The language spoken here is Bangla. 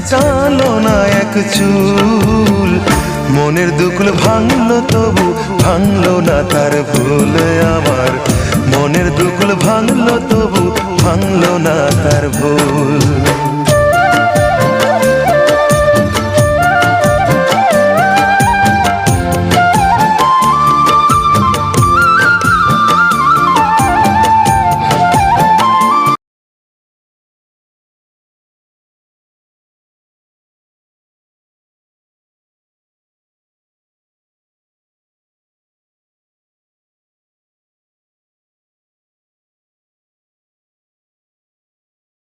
ছেটালো না এক চুল। মনের দুকুল ভাঙলো তবু ভাঙলো না তার ভুল আমার। মনের দুকুল ভাঙলো তবু ভাঙলো না তার ভুল।